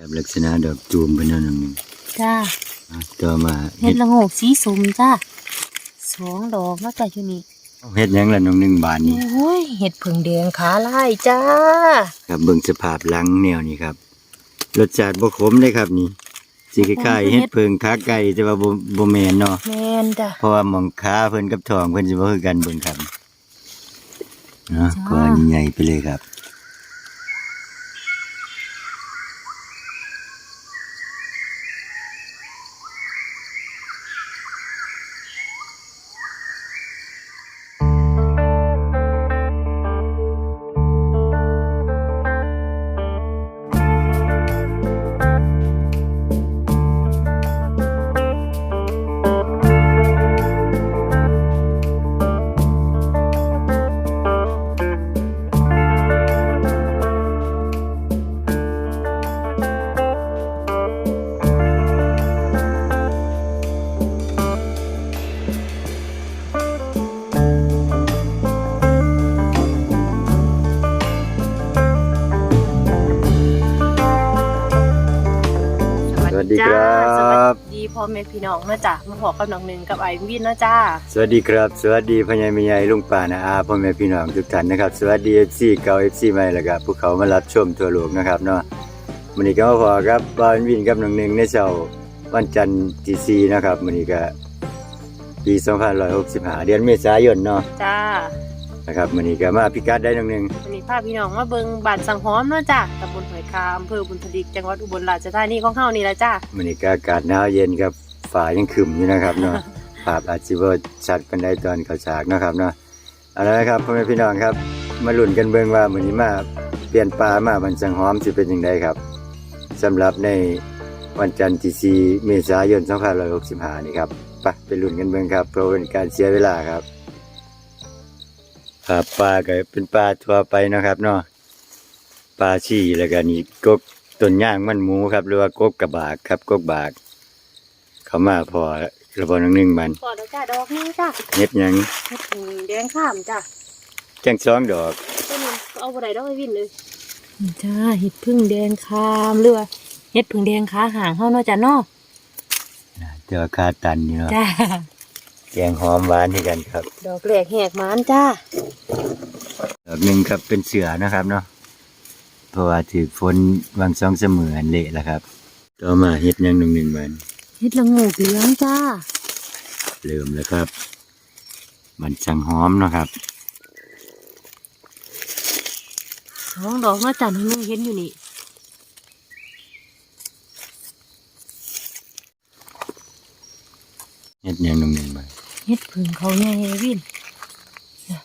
แบบลักษณะดอกจูมเป็นอันหนึ่งจ้าอะต่อมาเห็เฮ็ดดละโงกสีส้มจ้าสองดอกแล้วจ้าอยู่นี่เฮ็ดหยังละน้องหนึ่งบานนี่โอ้ยเห็ดผึ่งแดงขาลายจ้าครับเบิ่งสภาพหลังแนวนี้ครับรสชาติบ่ขมเลยครับนี่สิคล้ายๆเฮ็ดเพิงขาไก่แต่ว่าบ่บ่แม่นเนาะแมนจ้าเพราะว่าหมองขาเพิ่นกับท้องเพิ่นสิบ่คือกันเบิ่งครับเนาะจ้าก็ใหญ่ไปเลยครับ พ่อแม่พี่น้องนะจ้ามาพอกับน้องหนึ่งกับไอ้วินนะจ้า สวัสดีครับ สวัสดีพ่อใหญ่แม่ใหญ่ลุงป้านะอาพ่อแม่พี่น้องทุกท่านนะครับ สวัสดี FC เก่า FC ใหม่แล้วก็ผู้เขามารับชมทั่วโลกนะครับเนาะมื้อนี้ก็มาพอครับบ้านวินกับน้องหนึงในเช้าวันจันทร์ที่4นะครับมื้อนี้ก็ปี2565 เดือนเมษายนเนาะจ้า นะครับมื้อนี้ก็มาพิกัดได้น้องหนึงวันนี้พาพี่น้องมาเบิ่งบ้านสังหอมนะจ้าตำบลหอยคาอำเภอบุญทลิกจังหวัดอุบลราชธานีของเฮานี่แหละจ้ามื้อนี้ก็อากาศหนาวเย็นครับฟ้ายังครึมอยู่นะครับเนาะ ภาพอาจสิบ่ชัดปานใดตอนเข้าฉากเนาะครับเนาะเอาละครับพ่อแม่พี่น้องครับ มาลุ้นกันเบิ่งว่ามื้อนี้มาเปลี่ยนปลามาบันจังหอมสิเป็นจังไดครับสำหรับในวันจันทร์ที่4เมษายน2565นี่ครับไปไปลุ้นกันเบิ่งครับเพราะเป็นการเสียเวลาครับ ครับปลาก็เป็นปลาทั่วไปเนาะครับเนาะปลาชี่แล้วก็นี่กกต้นย่างมันหมูครับ หรือว่ากกกระบากครับกกบาก เขามาพอระบอนังหนึ่งมันพอแล้วจ้าดอกนี้จ้าเฮ็ดหยังเห็ดผึ่งแดงข้ามจ้าจังสองดอก ต้นนี้เอาบ่ได้ดอกไอ้วินเลยจ้าเห็ดผึ่งแดงข้ามหรือว่าเห็ดผึ่งแดงขาห่างเฮาเนาะจ้าเนาะ เจอคาตันนี่เนาะ จ้าแก งหอมหวานให้กันครับ ดอกแรกแหกหมานจ้าดอกหนึ่งครับเป็นเสือนะครับเนาะเพราะว่าถือฝนวางซองเสมออันเละแล้วครับ ต่อมาเฮ็ดหยังหนึ่งหนึ่งมันเห็ดละโงกเหลืองจ้าเริ่มแล้วครับ มันช่างหอมเนาะครับสองดอกเนาะจ้าที่มึงเห็นอยู่นี่เฮ็ดหยังหนึ่งหนึ่งมัน เห็ดผึ่งเขาใหญ่ไอ้วินน่ะ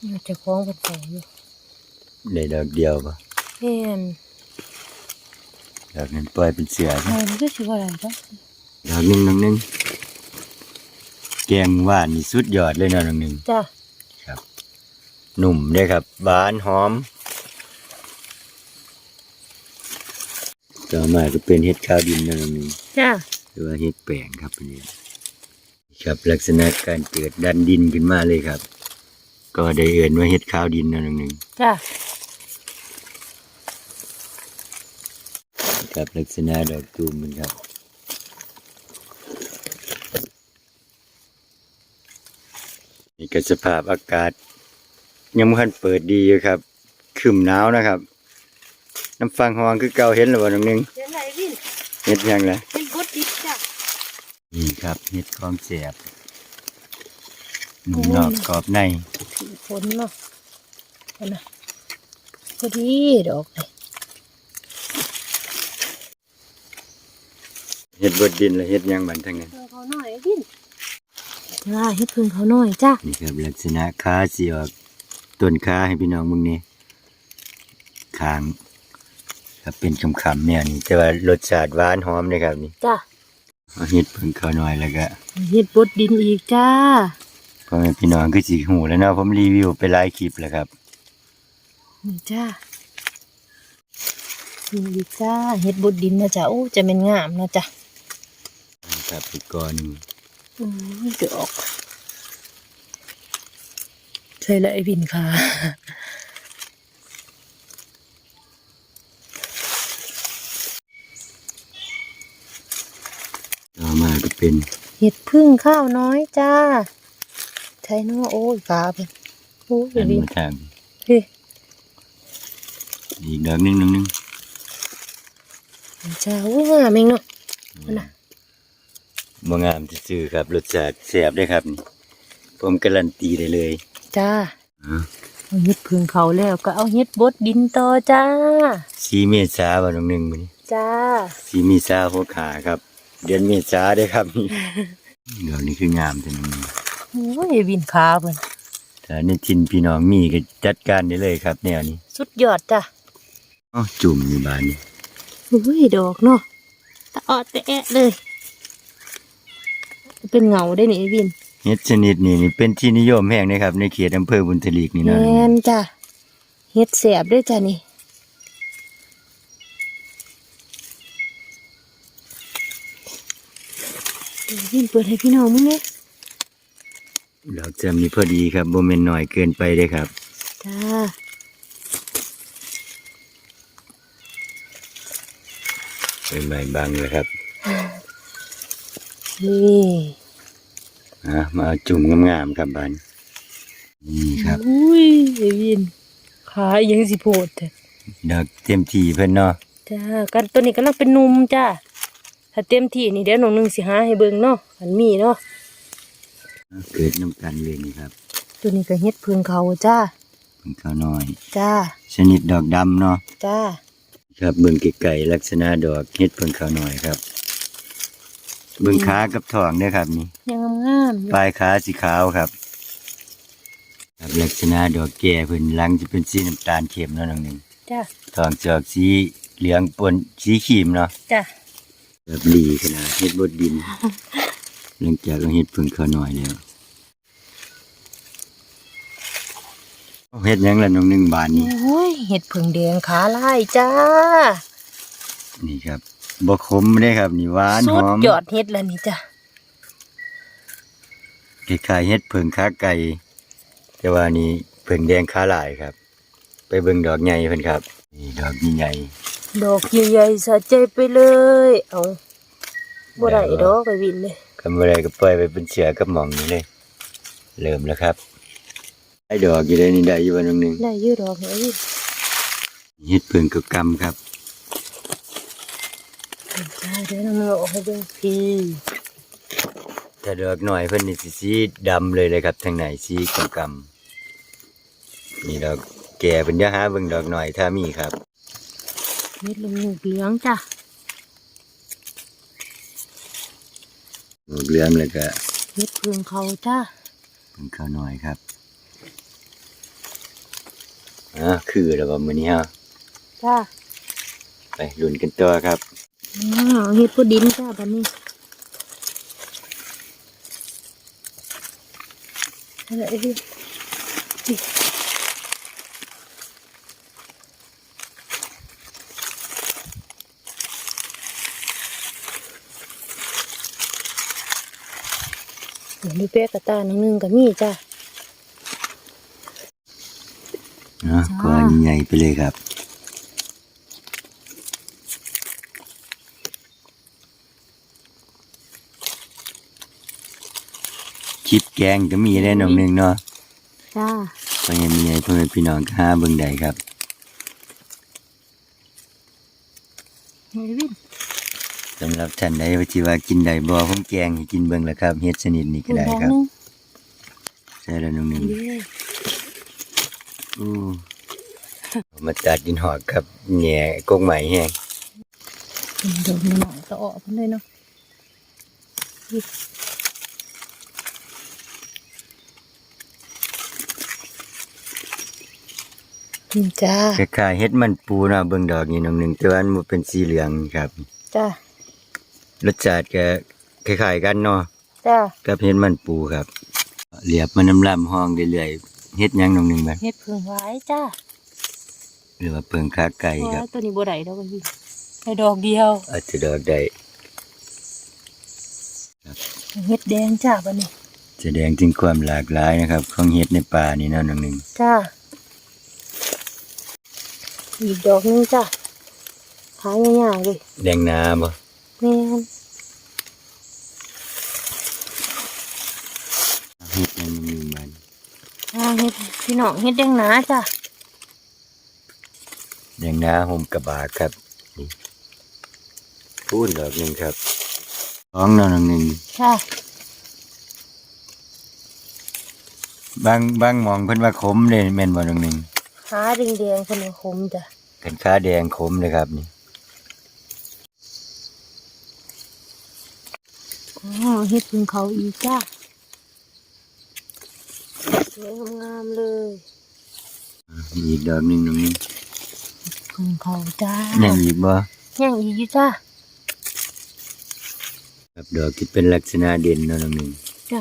นี่เจะคล้าของเป็นแสงอยู่ได้ดอกเดียวปะเห็นดอกนั้นปล่อยเป็นเสือใช่มันก็ชื่อว่าอะไรจ้ะดอกหนึ่งหนึ่งหนึ่งแกงหว่านนี่สุดยอดเลยเนาะหนึ่งหนึ่งจ้าหนุ่มเด้ครับหวานหอม ต่อมาก็เป็นเห็ดข้าวดินนั่นเองจ้าหรือว่าเห็ดแปลงครับอันนี้ ครับลักษณะการเกิดดันดินขึ้นมาเลยครับ ก็ได้เอื่นว่าเห็ดข้าวดินนั่นเองจ้าครับลักษณะดอกตูมมันครับนี่ก็สภาพอากาศยังไม่ทันเปิดดีอยู่ครับคืมหนาวนะครับ น้ำฟังหองคือเก่าเห็นหรือเปล่าน้องหนึงเห็นอะไรวินเห็ดยังไงเห็นกดดิบจ้า นี่ครับเห็ดของแสบหนุ่มนอกกรอบในผีฝนเนาะเอานะพอดีดอกเลยเห็ดบดดินและเห็ดหยังบันทั้งนั้นเพิ่งเขาหน่อยวินจ้าเห็ดพึ่งเขาหน่อยจ้านี่ครับลักษณะขาสีออกต้นขาให้พี่น้องมึงนี่คางครับเป็นคำคำๆเนี่ยนี่แต่ว่ารสชาติหวานหอมเลยครับนี่จ้า เอาเห็ดเพิ่งเขาหน่อยแล้วก็เห็ดบดดินอีกจ้า พ่อแม่พี่น้องคือสีหูแล้วเนาะผมรีวิวไปหลายคลิปแล้วครับ นี่จ้านี่อีกจ้าเห็ดบดดินนะจ้าโอ้จะเป็นงามนะจ้าครับอีกก้อนหนึ่งอืมดอก ใช่เลยไอ้วินค่ะ เป็นเห็ดพึ่งข้าวน้อยจ้าใช่เนาะโอ้ยกาเพิ่นโอ้ยอันวินมาทางเฮ้ยอีกดอกหนึงหนึงหนึงจ้าโอ้ยงามเองเนาะ นั่นน่ะ บ่งามซื่อๆครับรสชาติแซ่บเด้อครับนี่ผมการันตีได้เลยจ้าอ่าเอาเห็ดพึ่งเขาแล้วก็เอาเห็ดบดดินต่อจ้า สีเมษาบ่น้องหนึงมื้อนี้จ้าสีเมษาหกขาครับ เดือนเมษาเด้อครับนี่ดอกนี้คืองามจังนี้โอ้ยวินขาเพิ่นถ้าในทินพี่น้องมีก็จัดการได้เลยครับ แนวนี้ สุดยอดจ้าอ้อจุ่มอยู่บ้านนี่โอ้ยดอกเนาะตะออดตะแอะเลย เป็นเงาได้นี่ไอ้วินเฮ็ดชนิดนี้นี่เป็นที่นิยมแห่งนะครับ ในเขตอำเภอบุญทลีกนี่แมนะนจ้ะเฮ็ดแสบด้วยจ้ะนี่เดี๋ ยววินเปิดให้พี่น้องมึงเนี่ยดอกจำนี่พอดีครับบ่แม่นน้อยเกินไปเด้อครับจ้าใหม่ๆบางเลยครับ นี่อะมาเอาจุ่มงามๆครับบ้านนี่ครับอุ้ยไอ้วินขายังสิโพดจ้ะดอกเต็มที่เพิ่นเนาะจ้ากันตัวนี้กำลังเป็นหนุ่มจ้า ถ้าเต็มที่นี่เดี๋ยวน้องหนึงสิหาให้เบิ่งเนาะอันมีเนาะเกิดน้ำกันเลยนี่ครับ ตัวนี้ก็เฮ็ดเพึงเขาจ้าเพิ่นข้าวน้อย จ้า ชนิดดอกดำเนาะ จ้า ครับเบิ่งไกลๆลักษณะดอกเฮ็ดเพิ่นข้าวน้อยครับ เบิ่งขากับท้องเด้อครับนี่ ยังงามๆอยู่ปลายขาสีขาวครับ ครับลักษณะดอกแก่เพิ่นหลังจะเป็นสีน้ำตาลเข้มเนาะน้องหนึงจ้าทองจอกสีเหลืองปนสีครีมเนาะ จ้า แบบหลีขนาดเฮ็ดบดดิน หลังจากเราเฮ็ดเพิ่งเขาหน่อยแล้วเอาเฮ็ดหยังล่ะน้องหนึ่งบานนี่โอ้ยเห็ดผึ่งแดงขาลายจ้า นี่ครับบ่ขมเด้ครับ นี่หวานสุหดอมยอดเห็ดแล้วนี่จ้ะคล้ายๆเฮ็ดเพิ่งขาไก่ แต่ว่านี่เพิ่งแดงขาหลายครับ ไปเบิ่งดอกใหญ่เพิ่นครับ นี่ดอกใหญ่ ดอกใหญ่ๆสะใจไปเลย เอาบ่ได้ดอกไอ้วินเลยๆคำว่าไรก็ปล่อยไปเป็นเสือกับหม่องนี่เลยเริ่มแล้วครับไอ้ดอกอยู่ได้นี่ได้อยู่บ่น้องหนึงได้อยืดดอกไอ้วินเฮ็ดเพิ่งกับกำครับจ้าเดี๋ยวน้ำมันออกให้เบิ่งพี่ถ้าดอกหน่อยเพิ่นนี่สิสีดำเลยเลยครับทางไหนสีกำกำนี่ดอกแก่เป็นยาหาเบิ่งดอกหน่อยถ้ามีครับ เม็ดลงเหลืองจ้ะดอกเหลืองแล้วก็เม็ดผึ่งเขาจ้าเพิ่งเข้าหน่อยครับอ่าคือแล้วบ่มื้อนี้ฮะจ้าไปลุ้นกันต่อครับอ้าวเฮ็ดผู้ดินจ้าบัดนี้อะไรไอ้วินนี่เดี๋ มีเป๊กกระตาหนึ่งหนึงกับมีจ้าเนาะจ้าก็ใหญ่ๆไปเลยครับคิดแกงก็มีได้น้องหนึงเนาะจ้าเพราะยังมีให้พ่อแม่พี่น้องก็หาเบิ่งได้ครับ เฮ้ยวิน สำหรับท่านใดที่ว่ากินได้บ่ผมแกงให้กินเบิ่งแล้วครับเฮ็ดชนิดนี้ก็ได้ครับหนึ่งใช่แล้วน้องหนึงเด้ออู้มาตัดดินหอดครับแหน่กงใหม่แห้งเดี๋ยวมีหนังจะออกกันเลยเนาะนี่จ้าคล้ายๆเฮ็ดมันปูเนาะเบิ่งดอกนี่น้องหนึงแต่ว่ามันบ่เป็นสีเหลืองครับ จ้า รสชาติก็คล้ายๆกันเนาะจ้ากับเฮ็ดมันปูครับเรียบมันน้ำล่ำห้องเรื่อยๆเฮ็ดหยังน้องหนึงบัดเฮ็ดเพิ่งไว้จ้าหรือว่าเพิ่งขาไก่ครับไว้ตัวนี้บ่ได้ดอกพี่ได้ดอกเดียวอาจจะดอกได้เฮ็ดแดงจ้าบัดนี้แสดงถึงความหลากหลายนะครับ ของเฮ็ดในป่านี่เนาะน้องหนึงจ้าอีกดอกหนึงจ้าหายง่ายๆเลยแดงนาบ่ แม่นเฮ็ดยังมีมันอ่าเฮ็ดพี่น้องเฮ็ดแดงหนาจ้ะแดงนาห่มกระบาครับนี่พูดดอกหนึ่งครับสองดอกหนึ่งค่ะบางบางหมองเพิ่นว่าขมเลยแม่นบ่ดอกหนึ่งขาแดงๆคนคมจ้ะเป็นขาแดงขมเลยครับนี่ อ๋อ เฮ็ดพึ่งเขาอีกจ้ะสวยงามๆเลยมีอีกดอกหนึ่งตรงนี้พึ่งเขาจ้าแน่นอีกบ่ยังอีกอยู่จ้ะครับดอกที่เป็นลักษณะเด่นเนาะดอกหนึ่งจ้ะ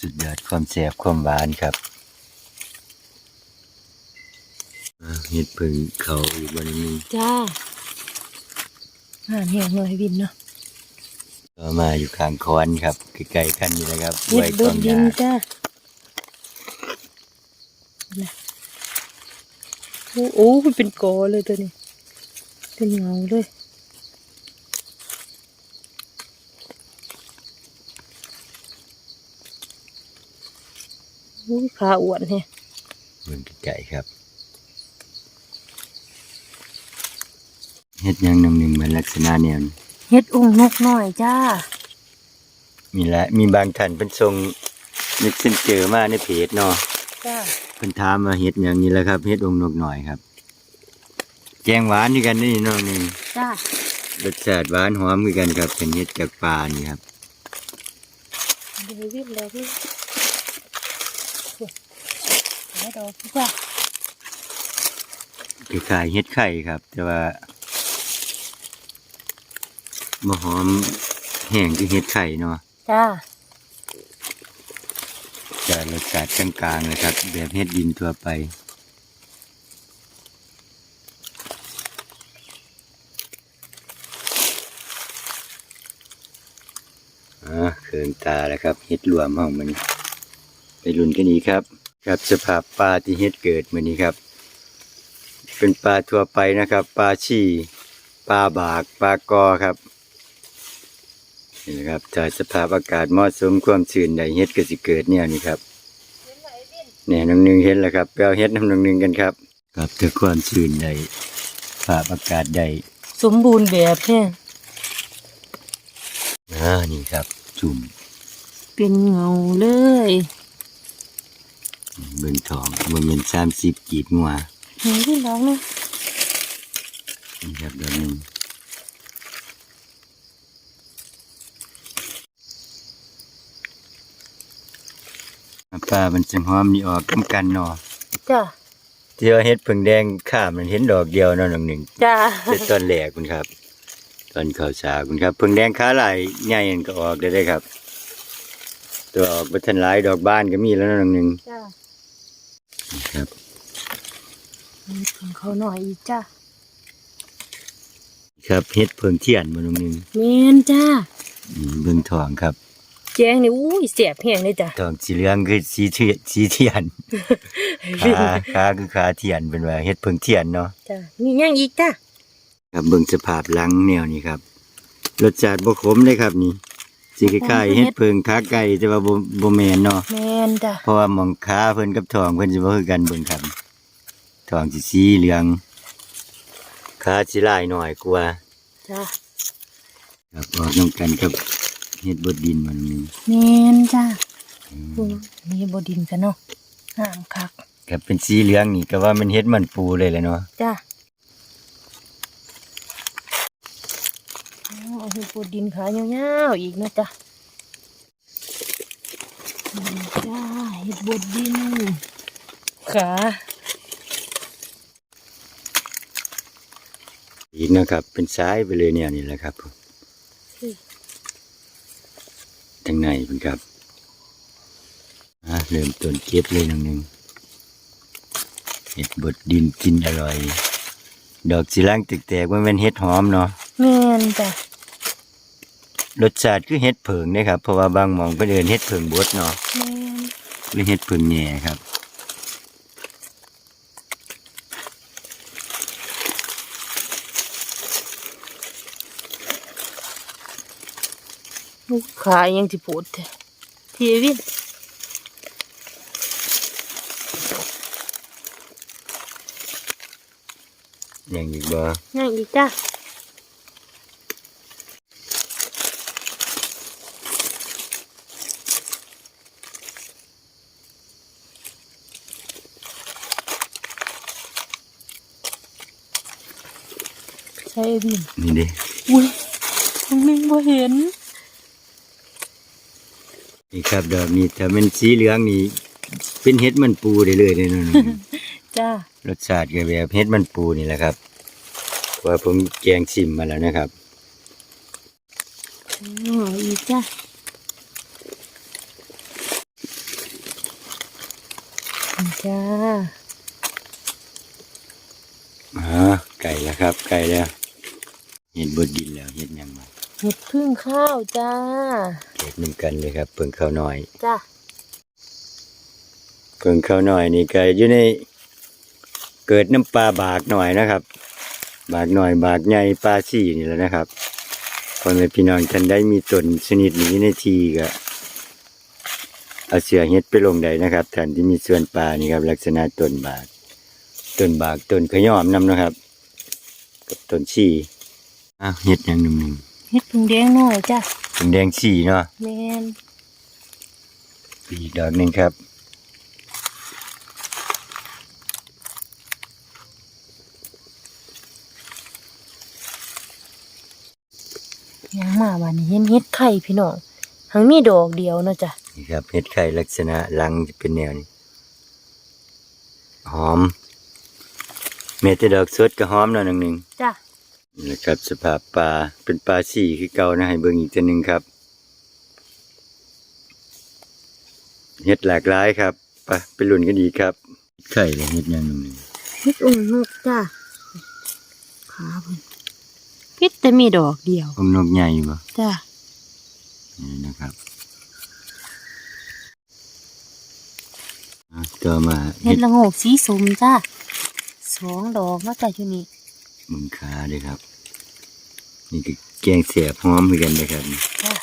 สุดยอดความแซ่บความหวานครับอ่าเฮ็ดเพิ่งเขาอีกบ่ดอกหนึ่งจ้าอ่าแห้งเลยวินเนาะ ต่อมาอยู่ข้างคอนครับใกล้ๆกันนี่แหละครับเฮ็ดไว้เบิต้ดนดิยานจ้าน่ะโอ้โอ้มันเป็นกอเลยตัวนี้ เป็นเงาเลยอุ้ยขาอ้วนแฮะเบิ่งไกลๆครับเฮ็ดหยังดอกหนึ่งเหมือนลักษณะแนวนี้ เฮ็ดองค์นกน้อยจ้า มีละมีบางท่านเป็นทรงนึกขึ้นเจอมาในเพจเนาะจ้าเพิ่นถามมาเฮ็ดหยังนี่แหละครับเฮ็ดองค์นกหน่อยครับ แกงหวานด้วยกันนี่เนาะหนึงจ้ารสชาติหวานหอมคือกันครับเป็นเฮ็ดจากปลานี่ครับเดี๋ยววิ่งแล้วพี่หายดอกจ้าคล้ายๆเฮ็ดไข่ครับ แต่ว่า บ่หอมแห้งคือเฮ็ดไข่เนาะจ้าจะรสชาติกลางๆเลยครับ แบบเฮ็ดดินทั่วไป อ่าเขินตาแล้วครับเฮ็ดรวมห้องมัน ไปลุ้นกันอีกครับ ครับสภาพปลาที่เฮ็ดเกิดมื้อนี้ครับ เป็นปลาทั่วไปนะครับปลาชีปลาบากปลากอครับ นี่แหละครับถ้าสภาพอากาศเหมาะสมความชื้นใดเฮ็ดก็สิเกิดเนี่ยนี่ครับเนี่ยน้องหนึงเห็นแล้วครับไปเอาเฮ็ดน้ำน้องหนึงกันครับ ครับถ้าความชื้นใดสภาพอากาศใดสมบูรณ์แบบแห้งอ่านี่ครับ จุ่มเป็นเงาเลยเบิ่งทองบ่แม่น30กีดงัวเห็นที่ร้องเนาะนี่ครับดอกห นึงปลามันจังหอมนี่ออกกำกันเนาะจ้าที่ว่าเฮ็ดผึ่งแดงข้ามมันเห็นดอกเดียวเนาะน้องหนึ่งจ้าแต่ต้นแหลกคุณครับต้นข้าวสาคุณครับผึ่งแดงขาหลายใหญ่นั่นก็ออกได้ได้ครับ ตัวออกบ่ทันหลายดอกบานก็มีแล้วเนาะน้องหนึ่งจ้าครับมีของเขาหน่อยอีกจ้าครับเฮ็ดเพิ่งเทียนบ่น้องหนึ่งเมนจ้าอืมเบิ่งทองครับ แจงนี่อุ้ยเสียบแห้งเลยจ้าทองสีเหลืองคือสีเทียนสีเทียนขาขาคือขาเทียนเป็นว่าเฮ็ดเพิ่งเทียนเนาะจ้ามีย่างอีกจ้าครับเบิ่งสภาพหลังแนวนี้ครับรสชาติบ่ขมเลยครับนี่สิคล้ายๆเฮ็ดเพิ่งขาไก่แต่ว่าบ่บ่แม่นเนาะแมนจ้าเพราะว่าหมองขาเพิ่นกับทองเพิ่นสิบ่คือกันเบิ่งครับทองสิสีเหลืองขาสิลายหน่อยกว่าจ้าครับออกนํกันกับ เฮ็ดบดดินมันนี่แมนจ้านี่บดินกันเนาะงามคักครับเป็นสีเหลืองนี่ก็ว่ามันเฮ็ดมันปูเลยแหละเนาะจ้าเอาให้บดินขายาวๆอีกนะจ้านี่จ้าเห็ดบดดินขาอีกนะครับ เป็นซ้ายไปเลยแนวนี้แหละครับผมทาง ในเพิ่นครับอะเริ่มต้นเก็บเลยน้องหนึงเฮ็ดบดดินกินอร่อย ดอกสิล่างแตกๆว่ามันเฮ็ดหอมเนาะแมนจ้ะรสชาติคือเฮ็ดเผิงเด้ครับเพราะว่าบางหมองเพิ่นเอิ้นเฮ็ดเผิงบดเนาะแมนหรือเฮ็ดเผิงแหน่ครับ ลูกขายังสิปวดแท้พี่วินอย่างอีกบ่ยังอีกจ้าใช่วินนี่ดิอุ้ยมันไม่บ่เห็นนี่ ครับดอกนี้ถ้ามันสีเหลืองนี่เป็นเห็ดมันปูได้เลยเด้อนั่นจ้ารสชาติก็แบบเห็ดมันปูนี่แหละครับเพราะว่าผมแกงชิมมาแล้วนะครับอ๋ออีกจ้าจ้าอ๋อไก่แล้วครับ ไก่แล้ว เห็ดบดดินแล้วเห็ดหยังมา เห็ดพึ่งข้าวจ้าเห็ดหนึ่งกันเลยครับเพิ่งข้าวน้อยจ้าเพิ่งข้าวน้อยนี่ก็อยู่ในเกิดน้ำปลาบากหน่อยนะครับ บากหน่อยบากใหญ่ปลาชี่นี่แหละนะครับคนในพี่น้องท่านได้มีต้นชนิดนี้ในทีก็เอาเสือเห็ดไปลงใดนะครับท่านที่มีส่วนปลานี่ครับ ลักษณะต้นบากต้นบากต้นขยอมนำนะครับ กับต้นชี่อ้าวเห็ดอย่างหนึ่งหนึ่ง เห็ดพึ่งแดงหน่อยจ้าเป็นแดงชี่เนาะแมนอีกดอกหนึ่งครับยังมาวันนี้เห็นเห็ดไข่พี่น้องทั้งมีดอกเดียวเนาะจ้ะนี่ครับเห็ดไข่ลักษณะหลังจะเป็นแนวนี้หอมเมตดอกสดก็หอมหน่อยหนึ่งหนึ่งจ้า นี่แหละครับสภาพปลาเป็นปลาสีคือเก่านะให้เบิ่งอีกตัวหนึ่งครับเห็ดหลากหลายครับไปไปลุ่นกันดีกครับไข่เลยเห็ดอย่างหนึ่งหนึ่งเห็ดอุ่นนกจ้าขาเพิ่นพิษแต่มีดอกเดียวอมนกใหญ่บ่จ้านี่นะครับอะต่อมาเห็ดละโงกสีสมจ้าสองดอกเนาะจ้ะอยู่นี่มึงขาเลยครับ นี่คือแกงเสียบหอมเหมือนกันนะครับจ้า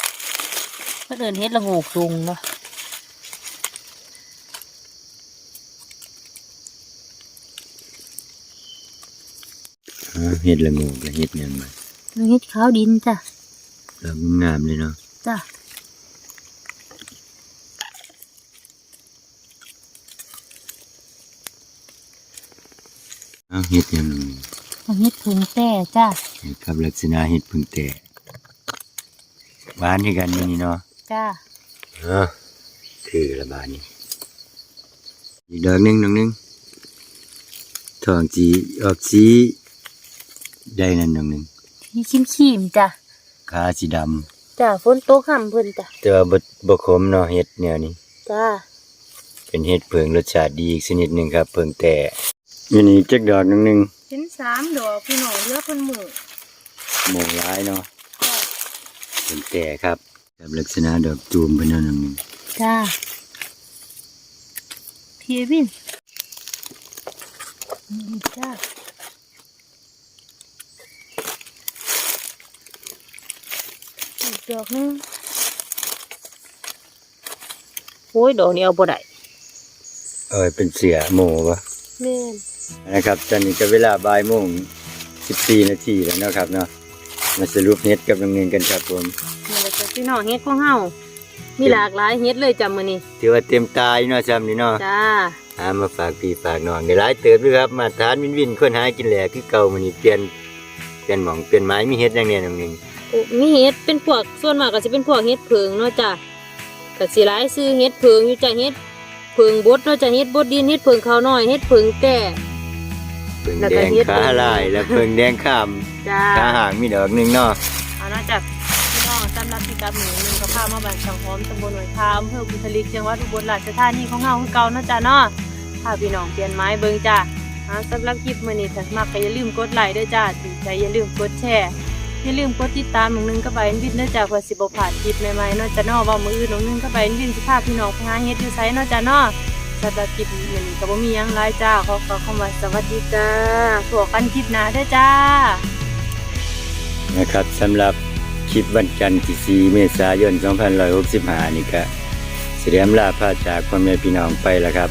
เพื่นเดินเห็ดละโงกลงเนาะอ่าเห็ดละโงกและเห็ดยังไงเห็ดขาวดินจ้าดอกงามเลยเนาะจ้าอ้าวเห็ดยังไง เห็ดผึ่งแต่จ้านี่ครับลักษณะเห็ดพึ่งแต่หวานให้กันนี่เนาะจ้าอ่าคือละบาดนี้อีกดอกหนึงดอกหนึงทองจีออกสีได้นั่นดอกหนึงที่ชิมชิมๆจ้าขาสีดจ้าฝนตกห่ำเพิ่นจ้าำแต่ว่าบ่บ่ขมเนาะเห็ดแนวนี้จ้าเป็นเห็ดเพิงรสชาติดีอีกชนิดหนึ่งครับ เพิงแต่อันนี้จักดอกหนึงหนึงเห็นสามดอกพี่น้องเลือเพิ่นหมู่หมูร้ายเนาะจ้าเพิงแต่ครับกับลักษณะดอกตูมเป็นอันหนึ่งจ้าพี่วินนี่จ้าอีกดอกหนึงโอ้ยดอกนี้เอาบ่ได้เอ้ยเป็นเสือหมูปะ แม่นนะครับตอนนี้ก็เวลาบ่ายโมงสิบสี่นาทีแล้วเนาะครับเนาะมาสรุปเฮ็ดกับน้องเงินกันครับผมนี่แหละจ้ะพี่น้องเฮ็ดของเฮามีหลากหลายเฮ็ดเลยจ้ะมื้อนี้ถือว่าเต็มตายเนาะจำนี่เนาะจ้าหามาฝากพี่ฝากน้องได้หลายเติบด้วยครับ มาทานวินวินคนหากินแหลกคือเก่ามื้อนี้เปลี่ยนเปลี่ยนหม่องเปลี่ยนไม้มีเฮ็ดอย่างเนี้ยน้องเงินโอ้มีเฮ็ดเป็นพวกส่วนมากก็สิเป็นพวกเฮ็ดเพิงเนาะจ้ะก็สิหลายซื้อเฮ็ดเพิงอยู่จ้ะเฮ็ด เพิงบดเนาะจ้ะเฮ็ดบดดินเฮ็ดเพิงข้าวน้อยเฮ็ดเพิงแต่ เพิ่งแล้วแดก็งเฮ็ดขาลาย แล้วเพิ่งแดงข้ามจ้า ขาหางมีดอกหนึงเนาะเอาเนาะจ้ะพี่น้องสำหรับพิกัดหมู่หนึงก็พามาบ้านช่างหอมตำบลหน่วยคาอำเภอบุทลิกจังหวัดอุบลราชธานีของเฮาคือเก่าเนาะจ้ะเนาะพาพี่น้องเปลี่ยนไม้เบิ่งจ้ะอ่าสำหรับคลิปมื้อนี้ถ้ามักก็อย่าลืมกดไลค์ด้วยจ้าถึงใจอย่าลืมกดแชร์ อย่าลืมกดติดตามหนุ่งนึงก็ไปวินเด้อจ้าเพื่อสิบ่าดคลิปใหม่ๆนาะจ้ะนาะว่ามืออื่นหนุ่งนึงก็ไปวินสิพาพี่น้องไปหาเฮ็ดอยู่ไสเนาะจ้ะนาะสำหรับคลิปนี้มื้อนี้ก็บ่มียังหลายจ้าขอขอคำว่าสวัสดีจ้าพวกันคลิปหน้าด้อจ้า นะครับสำหรับคลิปวันจันทร์ที่4เมษายน 2565 นี่ก็เสียมลาพาจากพ่อแม่พี่น้องไปแล้วครับ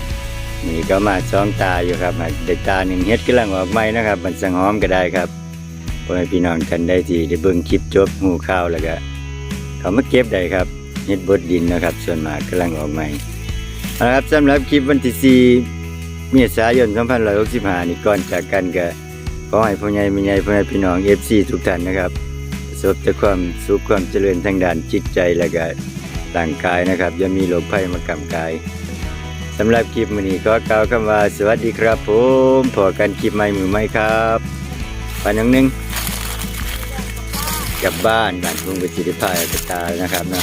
นี่ก็มาซ้องตาอยู่ครับเด็กตาหนึ่งเฮ็ดกำลังออกใหม่นะครับ มันสังหอมก็ได้ครับ พ่อแม่พี่น้องกันได้ที่ได้เบิ่งคลิปจบหูข้าวแล้วก็เขามาเก็บได้ครับเฮ็ดบดดินนะครับ ส่วนมากกำลังออกใหม่เอาละครับสำหรับคลิปวันที่4เมษายน2565นี่ก่อนจากกันก็ขอให้พ่อใหญ่แม่ใหญ่พ่อแม่พี่น้อง FC ทุกท่านนะครับประสบแต่ความสุขความเจริญทางด้านจิตใจและก็ร่างกายนะครับอย่ามีโรคภัยมากำกายสำหรับคลิปมื้อนี้ก็กล่าวคำว่าสวัสดีครับผมพอกันคลิปใหม่มือใหม่ครับไปนังหนึง กลับบ้านบ้านลุงประสิทธิพายกระตานะครับนะ